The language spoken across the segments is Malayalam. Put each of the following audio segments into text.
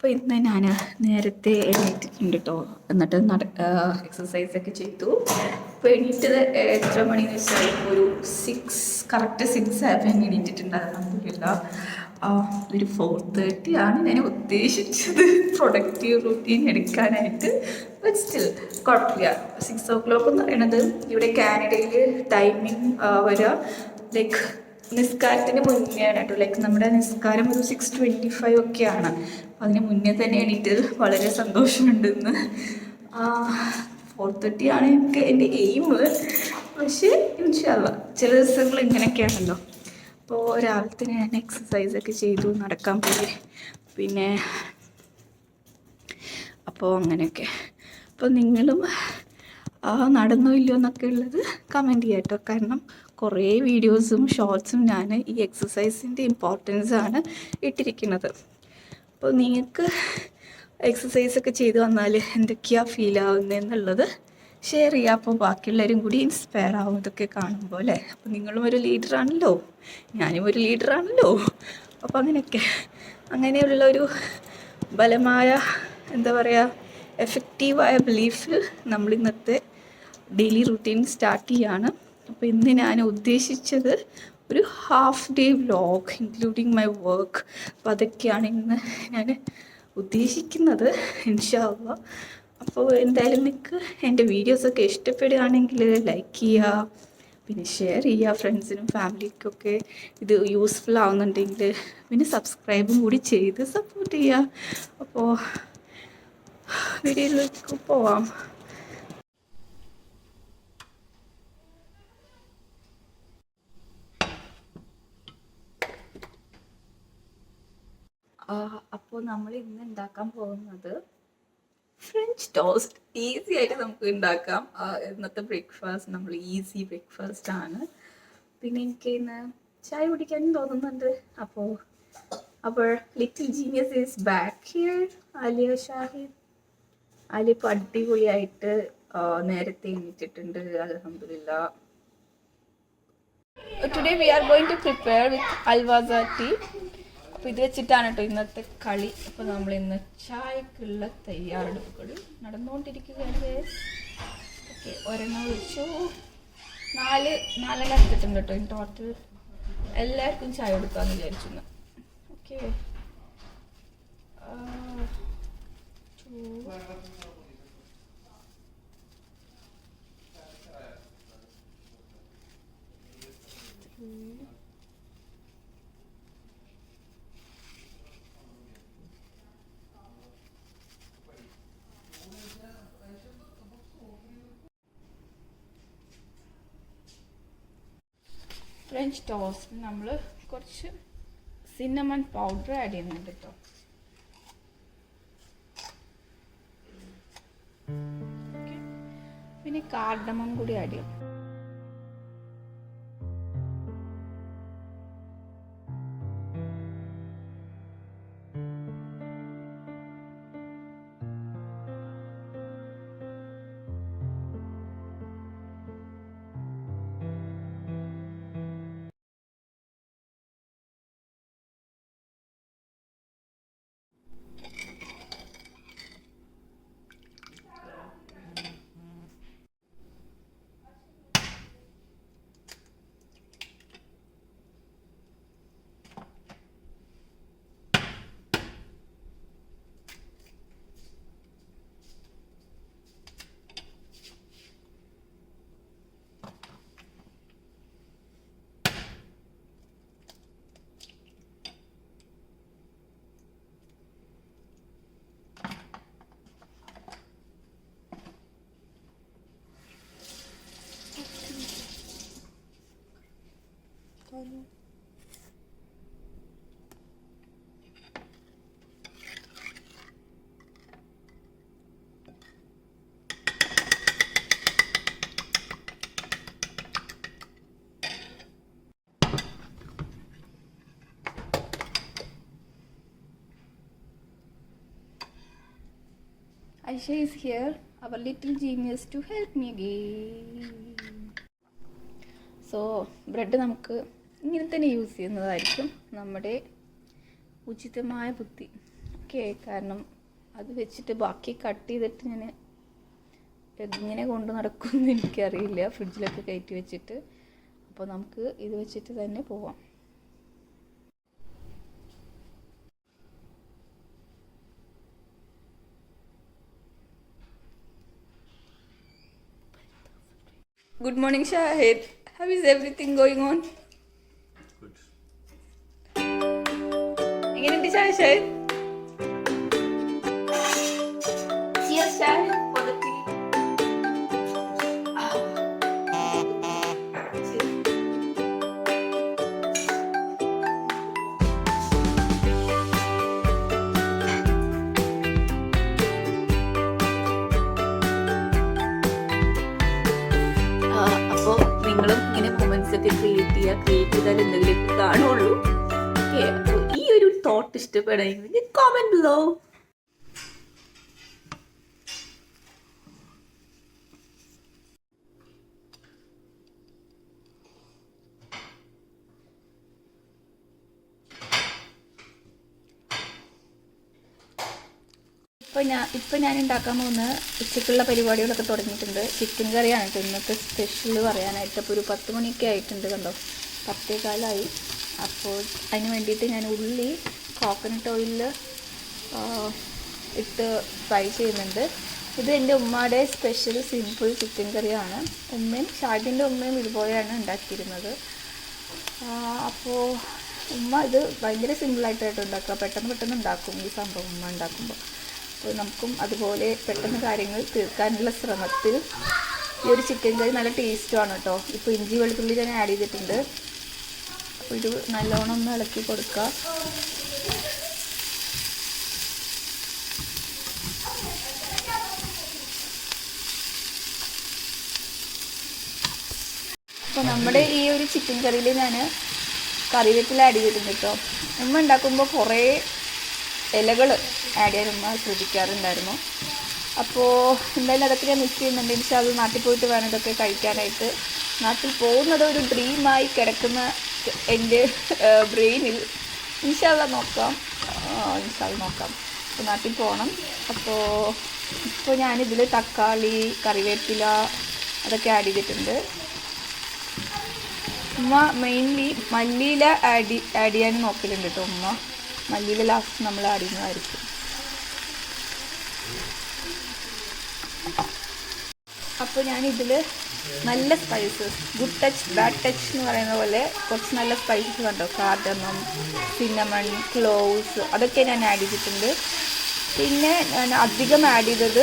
അപ്പോൾ ഇന്ന് ഞാൻ നേരത്തെ എഴുന്നേറ്റിട്ടുണ്ട് കേട്ടോ എന്നിട്ട് നട എക്സസൈസ് ഒക്കെ ചെയ്തു. അപ്പോൾ എണീറ്റത് എത്ര മണിയെന്ന് വെച്ചാൽ ഒരു സിക്സ് കറക്റ്റ് സിക്സ് ആയപ്പോൾ ഞാൻ എണീറ്റിട്ടുണ്ടായിരുന്നില്ല ഒരു ഫോർ തേർട്ടി ആണ് ഞാൻ ഉദ്ദേശിച്ചത്. പ്രൊഡക്റ്റീവ് റൂട്ടീൻ എടുക്കാനായിട്ട്. ബട്ട് സ്റ്റിൽ കുഴപ്പമില്ല സിക്സ് ഓ ക്ലോക്ക് എന്ന് പറയണത് ഇവിടെ കാനഡയിൽ ടൈമിംഗ് വരിക ലൈക്ക് നിസ്കാരത്തിന് മുന്നെയാണ് കേട്ടോ ലൈക്ക് നമ്മുടെ നിസ്കാരം ഒരു സിക്സ് ട്വന്റി ഫൈവ് ഒക്കെയാണ് അതിന് മുന്നേ തന്നെ എണീറ്റ് വളരെ സന്തോഷമുണ്ടെന്ന് ഫോർ തേർട്ടി ആണ് എനിക്ക് എന്റെ എയിം പക്ഷേ ഇൻഷാല്ല ചില ദിവസങ്ങൾ ഇങ്ങനെയൊക്കെയാണല്ലോ. അപ്പോൾ രാവിലെ തന്നെ ഞാൻ എക്സസൈസ് ഒക്കെ ചെയ്തു നടക്കാൻ പോയി. പിന്നെ അപ്പോൾ അങ്ങനെയൊക്കെ. അപ്പോൾ നിങ്ങളും നടന്നോ ഇല്ലയോ എന്നൊക്കെ ഉള്ളത് കമന്റ് ചെയ്യാം കേട്ടോ കാരണം കുറേ വീഡിയോസും ഷോർട്സും ഞാൻ ഈ എക്സസൈസിന്റെ ഇമ്പോർട്ടൻസ് ആണ് ഇട്ടിരിക്കുന്നത്. അപ്പോൾ നിങ്ങൾക്ക് എക്സസൈസൊക്കെ ചെയ്ത് വന്നാൽ എന്തൊക്കെയാണ് ഫീൽ ആവുന്നതെന്നുള്ളത് ഷെയർ ചെയ്യുക അപ്പോൾ ബാക്കിയുള്ളവരും കൂടി ഇൻസ്പയർ ആവും ഇതൊക്കെ കാണുമ്പോൾ അല്ലേ? അപ്പോൾ നിങ്ങളും ഒരു ലീഡറാണല്ലോ ഞാനും ഒരു ലീഡറാണല്ലോ അപ്പോൾ അങ്ങനെയൊക്കെ. അങ്ങനെയുള്ള ഒരു ബലമായ എന്താ പറയുക എഫക്റ്റീവായ ബിലീഫിൽ നമ്മൾ ഇന്നത്തെ ഡെയിലി റുട്ടീൻ സ്റ്റാർട്ട് ചെയ്യാണ്. അപ്പോൾ ഇന്ന് ഞാൻ ഉദ്ദേശിച്ചത് ഒരു half day vlog including my work അപ്പോൾ അതൊക്കെയാണ് ഇന്ന് ഞാൻ ഉദ്ദേശിക്കുന്നത് ഇൻഷാല്ല അപ്പോൾ എന്തായാലും നിങ്ങൾക്ക് എന്റെ വീഡിയോസൊക്കെ ഇഷ്ടപ്പെടുകയാണെങ്കിൽ ലൈക്ക് ചെയ്യുക പിന്നെ ഷെയർ ചെയ്യുക ഫ്രണ്ട്സിനും ഫാമിലിക്കൊക്കെ ഇത് യൂസ്ഫുൾ ആവുന്നുണ്ടെങ്കിൽ പിന്നെ സബ്സ്ക്രൈബും കൂടി ചെയ്ത് സപ്പോർട്ട് ചെയ്യുക. അപ്പോൾ വീഡിയോയിലേക്ക് പോവാം. അപ്പോൾ നമ്മൾ ഇന്ന് ഉണ്ടാക്കാൻ പോകുന്നത് ഫ്രഞ്ച് ടോസ്റ്റ് ഈസി ആയിട്ട് നമുക്ക് ഉണ്ടാക്കാം ഇന്നത്തെ ബ്രേക്ക്ഫാസ്റ്റ് നമ്മൾ ഈസി ബ്രേക്ക്ഫാസ്റ്റ് ആണ്. പിന്നെ എനിക്ക് ഇന്ന് ചായ കുടിക്കാനും തോന്നുന്നുണ്ട്. അപ്പോൾ അപ്പോൾ little genius is back here Aliya Shahid. Ali ഇപ്പോൾ അടിപൊളിയായിട്ട് നേരത്തെ എണീറ്റിട്ടുണ്ട്. അലഹമില്ല today we are going to prepare with അൽവാസ tea അപ്പോൾ ഇത് വെച്ചിട്ടാണ് കേട്ടോ ഇന്നത്തെ കളി. അപ്പോൾ നമ്മൾ ഇന്ന് ചായക്കുള്ള തയ്യാറെടുപ്പുകൾ നടന്നുകൊണ്ടിരിക്കുകയാണ് ഓക്കെ ഒരെണ്ണം ഒഴിച്ചു. നാല് നാലെണ്ണം എടുത്തിട്ടുണ്ട് കേട്ടോ ഇൻ ടോട്ടൽ എല്ലാവർക്കും ചായ കൊടുക്കാമെന്ന് വിചാരിച്ചു ഓക്കെ. ഫ്രഞ്ച് ടോസ്റ്റ് നമ്മൾ കുറച്ച് സിന്നമൺ പൗഡർ ആഡ് ചെയ്യുന്നുണ്ട് കേട്ടോ പിന്നെ കാർഡമം കൂടി ആഡ് ചെയ്യും Aisha is here, our little genius, to help me again. So bread നമുക്ക് ഇങ്ങനെ തന്നെ യൂസ് ചെയ്യുന്നതായിരിക്കും നമ്മുടെ ഉചിതമായ ബുദ്ധി. ഓക്കെ കാരണം അത് വെച്ചിട്ട് ബാക്കി കട്ട് ചെയ്തിട്ട് ഞാൻ എങ്ങനെ കൊണ്ട് നടക്കുമെന്ന് എനിക്കറിയില്ല. ഫ്രിഡ്ജിലൊക്കെ കയറ്റി വെച്ചിട്ട്. അപ്പോൾ നമുക്ക് ഇത് വെച്ചിട്ട് തന്നെ പോവാം. Good morning Shahid How is everything going on Cheers. അപ്പോൾ നിങ്ങളും ഇങ്ങനെ മൊമെന്റ്സ് ഒക്കെ ക്രിയേറ്റ് ചെയ്യുക ക്രിയേറ്റ് ചെയ്താൽ എന്തെങ്കിലുമൊക്കെ കാണുള്ളൂ ഓക്കെ തോട്ട് ഇഷ്ടപ്പെടുകയാണെങ്കിൽ കോമെന്റ് ബിലോ ഇപ്പോൾ ഞാൻ ഇപ്പോൾ ഞാൻ ഉണ്ടാക്കാൻ പോകുന്ന ഉച്ചക്കുള്ള പരിപാടികളൊക്കെ തുടങ്ങിയിട്ടുണ്ട്. ചിക്കൻ കറിയാണ് കേട്ടോ ഇന്നത്തെ സ്പെഷ്യൽ പറയാനായിട്ട്. അപ്പോൾ ഒരു പത്ത് മണിയൊക്കെ ആയിട്ടുണ്ട് കണ്ടോ? പത്തേ കാലമായി അപ്പോൾ അതിന് വേണ്ടിയിട്ട് ഞാൻ ഉള്ളി കോക്കനട്ട് ഓയിലിൽ ഇട്ട് ഫ്രൈ ചെയ്യുന്നുണ്ട്. ഇത് എന്റെ ഉമ്മയുടെ സ്പെഷ്യൽ സിമ്പിൾ ചിക്കൻ കറിയാണ്. ഉമ്മയും ഷാജിന്റെ ഉമ്മയും ഇതുപോലെയാണ് ഉണ്ടാക്കിയിരുന്നത്. അപ്പോൾ ഉമ്മ ഇത് ഭയങ്കര സിമ്പിളായിട്ടായിട്ട് ഉണ്ടാക്കുക. പെട്ടെന്ന് പെട്ടെന്ന് ഉണ്ടാക്കും ഈ സംഭവം ഉമ്മ ഉണ്ടാക്കുമ്പോൾ. അപ്പോൾ നമുക്കും അതുപോലെ പെട്ടെന്ന് കാര്യങ്ങൾ തീർക്കാനുള്ള ശ്രമത്തിൽ ഈ ഒരു ചിക്കൻ കറി നല്ല ടേസ്റ്റുമാണ് കേട്ടോ. ഇപ്പോൾ ഇഞ്ചി വെളുത്തുള്ളി ഞാൻ ആഡ് ചെയ്തിട്ടുണ്ട്. ഇത് നല്ലോണം ഒന്ന് ഇളക്കി കൊടുക്കുക. അപ്പോൾ നമ്മുടെ ഈ ഒരു ചിക്കൻ കറിയിൽ ഞാൻ കറിവേപ്പില ആഡ് ചെയ്തിട്ടുണ്ട് കേട്ടോ. ഉമ്മ ഉണ്ടാക്കുമ്പോൾ കുറേ ഇലകൾ ആഡ് ചെയ്യാൻ ഉമ്മ ശ്രദ്ധിക്കാറുണ്ടായിരുന്നു. അപ്പോൾ എന്തായാലും അതൊക്കെ ഞാൻ മിസ് ചെയ്യുന്നുണ്ട്. എനിക്ക് അത് നാട്ടിൽ പോയിട്ട് വേണം ഇതൊക്കെ കഴിക്കാനായിട്ട്. നാട്ടിൽ പോകുന്നത് ഒരു ഡ്രീമായി കിടക്കുന്ന എന്റെ ബ്രെയിനിൽ. ഇൻഷാല്ല നോക്കാം. ഇൻഷാല്ല നോക്കാം. അപ്പോൾ നാട്ടിൽ പോകണം അപ്പോൾ ഇപ്പോൾ ഞാനിതിൽ തക്കാളി കറിവേപ്പില അതൊക്കെ ആഡ് ചെയ്തിട്ടുണ്ട്. ഉമ്മ മെയിൻലി മല്ലിയില ആഡ് ആഡ് ചെയ്യാൻ നോക്കലുണ്ട് കേട്ടോ ഉമ്മ. മല്ലിയില ലാസ്റ്റ് നമ്മൾ ആഡ് ചെയ്യുന്നതായിരിക്കും. അപ്പോൾ ഞാനിതിൽ നല്ല spices good touch bad touch എന്ന് പറയുന്ന പോലെ കുറച്ച് നല്ല സ്പൈസസ് കണ്ടോ? കാർഡമം സിന്നമൺ ക്ലോവ്സ് അതൊക്കെ ഞാൻ ആഡ് ചെയ്തിട്ടുണ്ട്. പിന്നെ ഞാൻ അധികം ആഡ് ചെയ്തത്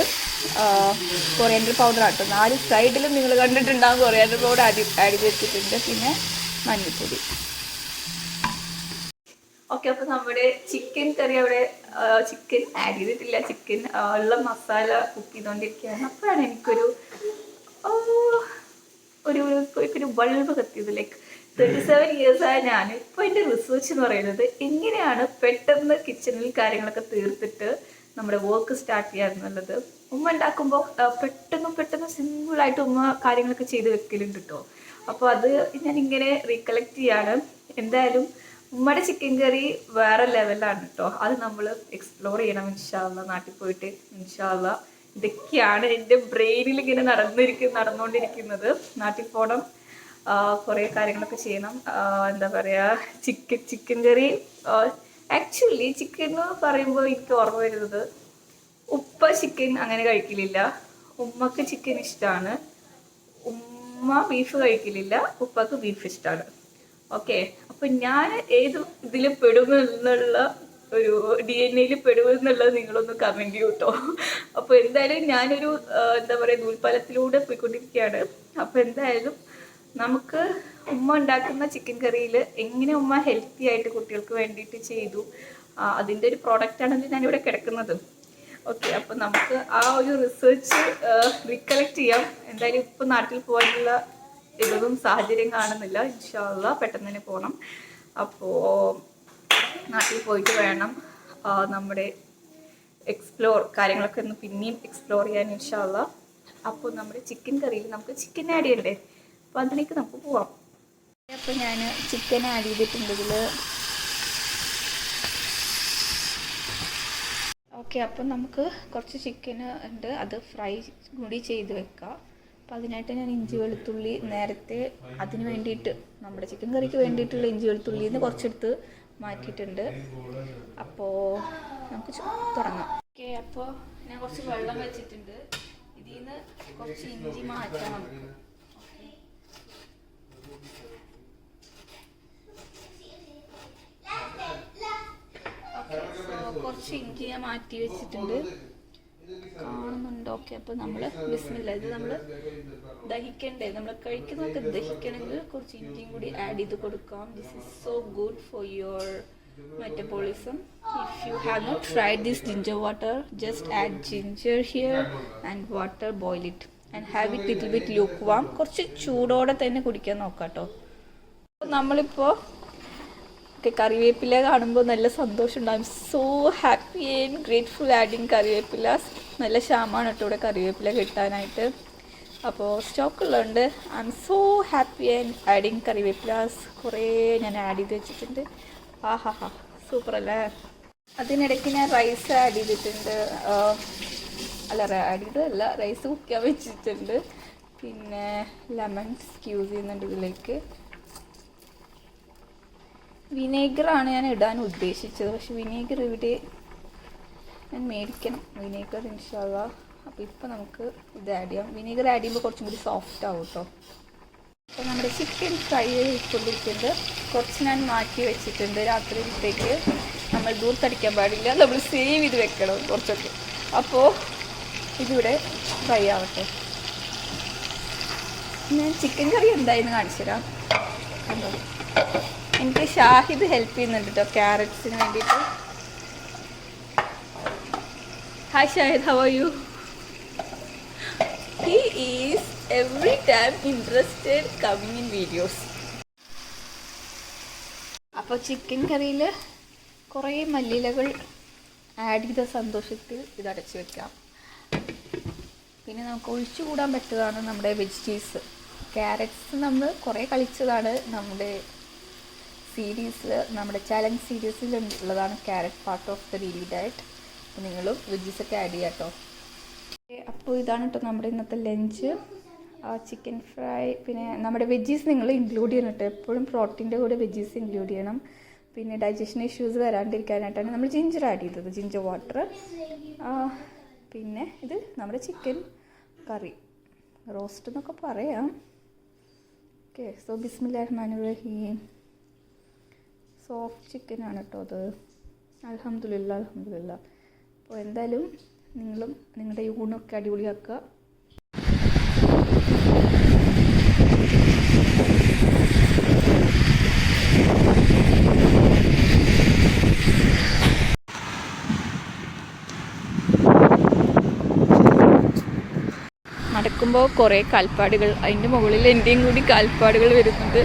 കൊറിയാൻഡർ പൗഡർ ആട്ടോ. നാല് സൈഡിലും നിങ്ങൾ കണ്ടിട്ടുണ്ടാകും കൊറിയാൻഡർ പൗഡർ ആഡ് ആഡ് ചെയ്തിട്ടുണ്ട് പിന്നെ മഞ്ഞൾപ്പൊടി ഓക്കെ അപ്പോൾ നമ്മുടെ ചിക്കൻ കറി അവിടെ ചിക്കൻ ആഡ് ചെയ്തിട്ടില്ല. ചിക്കൻ ഉള്ള മസാല കുക്ക് ചെയ്തുകൊണ്ടിരിക്കുകയാണ് അപ്പോഴാണ് എനിക്കൊരു ഒരു ഒരു- ബൾബ് കത്തിയത്. ലൈക്ക് തേർട്ടി സെവൻ ഇയേഴ്സായ ഞാൻ ഇപ്പോൾ എന്റെ റിസർച്ച് എന്ന് പറയുന്നത് എങ്ങനെയാണ് പെട്ടെന്ന് കിച്ചണിൽ കാര്യങ്ങളൊക്കെ തീർത്തിട്ട് നമ്മുടെ വർക്ക് സ്റ്റാർട്ട് ചെയ്യുക എന്നുള്ളത് ഉമ്മ ഉണ്ടാക്കുമ്പോൾ പെട്ടെന്ന് പെട്ടെന്ന് സിമ്പിളായിട്ട് ഉമ്മ കാര്യങ്ങളൊക്കെ ചെയ്ത് വെക്കലും കേട്ടോ അപ്പോൾ അത് ഞാൻ ഇങ്ങനെ റീകളക്ട് ചെയ്യാണ്. എന്തായാലും ഉമ്മയുടെ ചിക്കൻ കറി വേറെ ലെവലാണ് കേട്ടോ അത് നമ്മൾ എക്സ്പ്ലോർ ചെയ്യണം ഇൻഷാല്ല നാട്ടിൽ പോയിട്ട് ഇൻഷാല്ല ഇതൊക്കെയാണ് എന്റെ ബ്രെയിനിൽ ഇങ്ങനെ നടന്നിരിക്കുന്ന നടന്നുകൊണ്ടിരിക്കുന്നത്. നാട്ടിൽ പോകണം കുറേ കാര്യങ്ങളൊക്കെ ചെയ്യണം. എന്താ പറയുക chicken chicken curry actually chicken എന്ന് പറയുമ്പോൾ എനിക്ക് ഓർമ്മ വരുന്നത് ഉപ്പ ചിക്കൻ അങ്ങനെ കഴിക്കലില്ല. ഉമ്മക്ക് ചിക്കൻ ഇഷ്ടമാണ് ഉമ്മ ബീഫ് കഴിക്കലില്ല. ഉപ്പക്ക് ബീഫ് ഇഷ്ടമാണ് ഓക്കെ അപ്പം ഞാൻ ഏത് ഇതിൽ പെടും എന്നുള്ള ഒരു ഡി എൻ എയിൽ പെടുമെന്നുള്ളത് നിങ്ങളൊന്ന് കമന്റ് ചെയ്യൂ കേട്ടോ അപ്പൊ എന്തായാലും ഞാനൊരു എന്താ പറയുക നൂൽപ്പാലത്തിലൂടെ പോയിക്കൊണ്ടിരിക്കുകയാണ് അപ്പൊ എന്തായാലും നമുക്ക് ഉമ്മ ഉണ്ടാക്കുന്ന ചിക്കൻ കറിയിൽ എങ്ങനെ ഉമ്മ ഹെൽത്തി ആയിട്ട് കുട്ടികൾക്ക് വേണ്ടിയിട്ട് ചെയ്തു അതിന്റെ ഒരു പ്രോഡക്റ്റ് ആണല്ലോ ഞാനിവിടെ കിടക്കുന്നത്. ഓക്കെ അപ്പൊ നമുക്ക് ആ ഒരു റിസർച്ച് റീകളക്ട് ചെയ്യാം. എന്തായാലും ഇപ്പൊ നാട്ടിൽ പോകാനുള്ള ഇതൊന്നും സാഹചര്യം കാണുന്നില്ല. ഇൻഷാല്ല പെട്ടെന്ന് തന്നെ പോകണം അപ്പോൾ നാട്ടിൽ പോയിട്ട് വേണം. നമ്മുടെ എക്സ്പ്ലോർ കാര്യങ്ങളൊക്കെ ഒന്ന് പിന്നെയും എക്സ്പ്ലോർ ചെയ്യാൻ ഇൻഷാല്ല അപ്പോൾ നമ്മുടെ ചിക്കൻ കറിയിൽ നമുക്ക് ചിക്കൻ ആഡ് ചെയ്യണ്ടേ? അപ്പോൾ അതിലേക്ക് നമുക്ക് പോവാം. അപ്പോൾ ഞാൻ ചിക്കൻ ആഡ് ചെയ്തിട്ടുണ്ടെങ്കിൽ ഓക്കെ അപ്പം നമുക്ക് കുറച്ച് ചിക്കൻ ഉണ്ട്. അത് ഫ്രൈ കൂടി ചെയ്ത് വെക്കാം. അപ്പം അതിനായിട്ട് ഞാൻ ഇഞ്ചി വെളുത്തുള്ളി നേരത്തെ അതിന് വേണ്ടിയിട്ട് നമ്മുടെ ചിക്കൻ കറിക്ക് വേണ്ടിയിട്ടുള്ള ഇഞ്ചി വെളുത്തുള്ളിയിൽ നിന്ന് കുറച്ചെടുത്ത് മാറ്റിയിട്ടുണ്ട്. അപ്പോൾ നമുക്ക് തുടങ്ങാം. ഓക്കെ അപ്പോൾ ഞാൻ കുറച്ച് വെള്ളം വെച്ചിട്ടുണ്ട്. ഇതിൽ നിന്ന് കുറച്ച് ഇഞ്ചി മാറ്റണം. കുറച്ച് ഇഞ്ചി ഞാൻ മാറ്റി വെച്ചിട്ടുണ്ട്. കാണുന്നുണ്ട്. ഓക്കെ അപ്പോൾ നമ്മൾ ബിസ്മില്ല ഇത് നമ്മൾ ദഹിക്കണ്ടേ? നമ്മൾ കഴിക്കുന്നതൊക്കെ ദഹിക്കണമെങ്കിൽ കുറച്ച് ഇഞ്ചിയും കൂടി ആഡ് ചെയ്ത് കൊടുക്കാം. This is so good for your metabolism if you have not tried this ginger water just add ginger here and water boil it and have it little bit lukewarm കുറച്ച് ചൂടോടെ തന്നെ കുടിക്കാൻ നോക്കാം കേട്ടോ നമ്മളിപ്പോൾ ഓക്കെ കറിവേപ്പില കാണുമ്പോൾ നല്ല സന്തോഷമുണ്ട്. I'm so happy and grateful adding കറിവേപ്പിലാസ് നല്ല ക്ഷാമാണ് കേട്ടോ ഇവിടെ കറിവേപ്പില കിട്ടാനായിട്ട്. അപ്പോൾ സ്റ്റോക്ക് ഉള്ളതുകൊണ്ട് I'm so happy and adding കറിവേപ്പിലാസ്. കുറേ ഞാൻ ആഡ് ചെയ്ത് വെച്ചിട്ടുണ്ട്. ആ ഹാ ഹാ സൂപ്പർ അല്ലേ? അതിനിടയ്ക്ക് ഞാൻ റൈസ് ആഡ് ചെയ്തിട്ടുണ്ട്. അല്ല ആഡ് ചെയ്തതല്ല റൈസ് കുക്ക് ചെയ്യാൻ വെച്ചിട്ടുണ്ട്. പിന്നെ ലെമൺ സ്ക്യൂസ് ചെയ്യുന്നുണ്ട് ഇതിലേക്ക്. വിനേഗറാണ് ഞാൻ ഇടാൻ ഉദ്ദേശിച്ചത്. പക്ഷെ വിനേഗർ ഇവിടെ ഞാൻ മേടിക്കണം. വിനേഗർ ഇൻഷാല്ല അപ്പോൾ ഇപ്പോൾ നമുക്ക് ഇത് ആഡ് ചെയ്യാം. വിനേഗർ ആഡ് ചെയ്യുമ്പോൾ കുറച്ചും കൂടി സോഫ്റ്റ് ആവും കേട്ടോ അപ്പോൾ നമ്മുടെ ചിക്കൻ ഫ്രൈ ചെയ്തുകൊണ്ടിരിക്കുന്നത് കുറച്ച് ഞാൻ മാറ്റി വെച്ചിട്ടുണ്ട്. രാത്രിയിലത്തേക്ക് നമ്മൾ ദൂർത്തടിക്കാൻ പാടില്ല. നമ്മൾ സേവ് ചെയ്ത് വെക്കണം കുറച്ചൊക്കെ. അപ്പോൾ ഇതിവിടെ ഫ്രൈ ആവട്ടെ. ഞാൻ ചിക്കൻ കറി എന്തായിരുന്നു കാണിച്ചു തരാം കണ്ടോ? എനിക്ക് ഷാഹിദ് ഹെൽപ്പ് ചെയ്യുന്നുണ്ട് കേട്ടോ ക്യാരറ്റ്സിന് വേണ്ടിയിട്ട്. Hi Shahid how are you he is every time interested coming in videos അപ്പോൾ ചിക്കൻ കറിയിൽ കുറേ മല്ലിലകൾ ആഡ് ചെയ്ത സന്തോഷത്തിൽ ഇത് വെക്കാം. പിന്നെ നമുക്ക് ഒഴിച്ചു കൂടാൻ പറ്റുന്നതാണ് നമ്മുടെ വെജിറ്റീവ്സ് ക്യാരറ്റ്സ് നമ്മൾ കുറേ കളിച്ചതാണ് നമ്മുടെ സീരീസിൽ നമ്മുടെ ചലഞ്ച് സീരീസിൽ ഉള്ളതാണ് carrot part of the daily diet അപ്പോൾ നിങ്ങളും വെജീസൊക്കെ ആഡ് ചെയ്യാം കേട്ടോ അപ്പോൾ ഇതാണ് കേട്ടോ നമ്മുടെ ഇന്നത്തെ ലഞ്ച് ചിക്കൻ ഫ്രൈ പിന്നെ നമ്മുടെ വെജീസ് നിങ്ങൾ ഇൻക്ലൂഡ് ചെയ്യണം കേട്ടോ എപ്പോഴും പ്രോട്ടീന്റെ കൂടെ വെജീസ് ഇൻക്ലൂഡ് ചെയ്യണം. പിന്നെ ഡൈജഷൻ ഇഷ്യൂസ് വരാണ്ടിരിക്കാനായിട്ടാണ് നമ്മൾ ജിഞ്ചർ ആഡ് ചെയ്തത് ജിഞ്ചർ വാട്ടർ പിന്നെ ഇത് നമ്മുടെ ചിക്കൻ കറി റോസ്റ്റ് എന്നൊക്കെ പറയാം. ഓക്കെ സോ ബിസ്മില്ലാ റഹ്മാൻ റഹീം സോഫ്റ്റ് ചിക്കൻ ആണ് കേട്ടോ അത്. അലഹമില്ല അലഹമില്ല അപ്പോൾ എന്തായാലും നിങ്ങളും നിങ്ങളുടെ യൂണൊക്കെ അടിപൊളിയാക്കുക. നടക്കുമ്പോൾ കുറേ കാൽപ്പാടുകൾ. അതിന്റെ മുകളിൽ എന്റെയും കൂടി കാൽപ്പാടുകൾ വരുന്നുണ്ട്.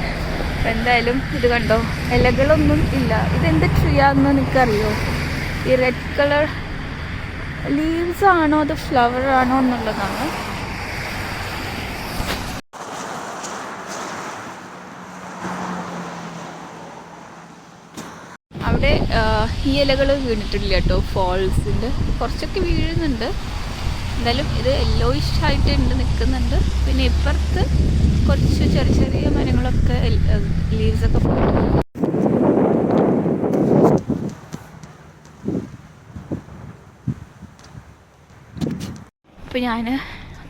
എന്തായാലും ഇത് കണ്ടോ? ഇലകളൊന്നും ഇല്ല. ഇതെന്ത് ട്രീ ആണെന്ന് എനിക്കറിയോ ഈ റെഡ് കളർ ലീവ്സ് ആണോ അത് ഫ്ലവർ ആണോ എന്നുള്ളതാണ്. അവിടെ ഈ ഇലകൾ വീണിട്ടില്ല കേട്ടോ ഫോൾസിന്റെ കുറച്ചൊക്കെ വീഴുന്നുണ്ട്. എന്തായാലും ഇത് യെല്ലോയിഷ് ആയിട്ടുണ്ട് നിൽക്കുന്നുണ്ട് പിന്നെ ഇപ്പുറത്ത് കുറച്ച് ചെറിയ ചെറിയ മരങ്ങളൊക്കെ ലീവ്സ് ഒക്കെ പോയിട്ടുണ്ട് അപ്പോൾ ഞാൻ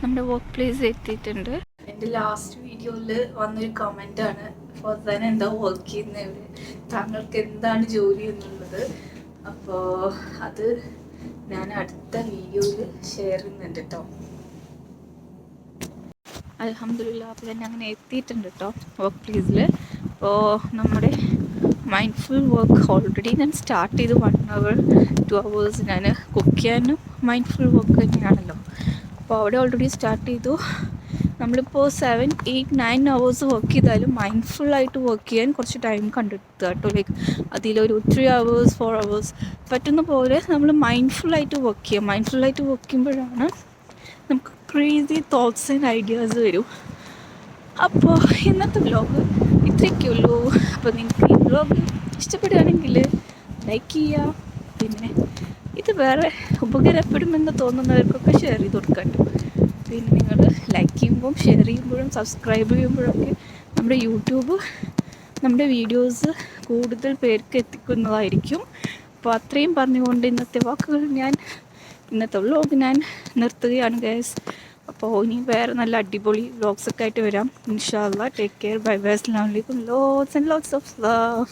നമ്മുടെ വർക്ക് പ്ലേസ് എത്തിയിട്ടുണ്ട്. എന്റെ ലാസ്റ്റ് വീഡിയോയിൽ വന്നൊരു കമന്റ് ആണ് ഫർദാൻ എന്താ വർക്ക് ചെയ്യുന്നത് താങ്കൾക്ക് എന്താണ് ജോലി എന്നുള്ളത്. അപ്പോൾ അത് ഞാൻ അടുത്ത വീഡിയോയിൽ ഷെയർ ചെയ്യുന്നുണ്ട് കേട്ടോ അലഹമില്ല അപ്പോൾ തന്നെ അങ്ങനെ എത്തിയിട്ടുണ്ട് കേട്ടോ വർക്ക് പ്ലേസിൽ അപ്പോൾ നമ്മുടെ മൈൻഡ്ഫുൾ വർക്ക് ഓൾറെഡി ഞാൻ സ്റ്റാർട്ട് ചെയ്ത് വൺ അവർ ടു അവേഴ്സ് ഞാൻ കുക്ക് ചെയ്യാനും മൈൻഡ്ഫുൾ വർക്ക് തന്നെയാണല്ലോ. അപ്പോൾ അവിടെ ഓൾറെഡി സ്റ്റാർട്ട് ചെയ്തു. നമ്മളിപ്പോൾ seven eight nine hours work ചെയ്താലും മൈൻഡ്ഫുള്ളായിട്ട് വർക്ക് ചെയ്യാൻ കുറച്ച് ടൈം കണ്ടെത്തുക കേട്ടോ. ലൈക്ക് അതിലൊരു ത്രീ അവേഴ്സ് ഫോർ അവേഴ്സ് പറ്റുന്ന പോലെ നമ്മൾ മൈൻഡ്ഫുള്ളായിട്ട് വർക്ക് ചെയ്യുക. മൈൻഡ്ഫുള്ളായിട്ട് വർക്ക് ചെയ്യുമ്പോഴാണ് നമുക്ക് ക്രേസി തോട്ട്സ് ആൻഡ് ഐഡിയാസ് വരും. അപ്പോൾ ഇന്നത്തെ വ്ലോഗ് ഇത്രയൊക്കെ ഉള്ളൂ അപ്പോൾ നിങ്ങൾക്ക് ഈ വ്ലോഗ് ഇഷ്ടപ്പെടുകയാണെങ്കിൽ ലൈക്ക് ചെയ്യുക. പിന്നെ ഇത് വേറെ ഉപകാരപ്പെടുമെന്ന് തോന്നുന്നവർക്കൊക്കെ ഷെയർ ചെയ്ത് കൊടുക്കാം പിന്നെ നിങ്ങൾ ലൈക്ക് ചെയ്യുമ്പം ഷെയർ ചെയ്യുമ്പോഴും സബ്സ്ക്രൈബ് ചെയ്യുമ്പോഴൊക്കെ നമ്മുടെ യൂട്യൂബ് നമ്മുടെ വീഡിയോസ് കൂടുതൽ പേർക്ക് എത്തിക്കുന്നതായിരിക്കും. അപ്പോൾ അത്രയും പറഞ്ഞുകൊണ്ട് ഇന്നത്തെ വാക്കുകൾ ഞാൻ ഇന്നത്തെ വ്ലോഗ് ഞാൻ നിർത്തുകയാണ് ഗൈസ് അപ്പോൾ ഇനി വേറെ നല്ല അടിപൊളി വ്ലോഗ്സ് ഒക്കെ ആയിട്ട് വരാം. ഇൻഷാല്ല ടേക്ക് കെയർ ബൈ ബൈ അസ്ലാം lots and lots of love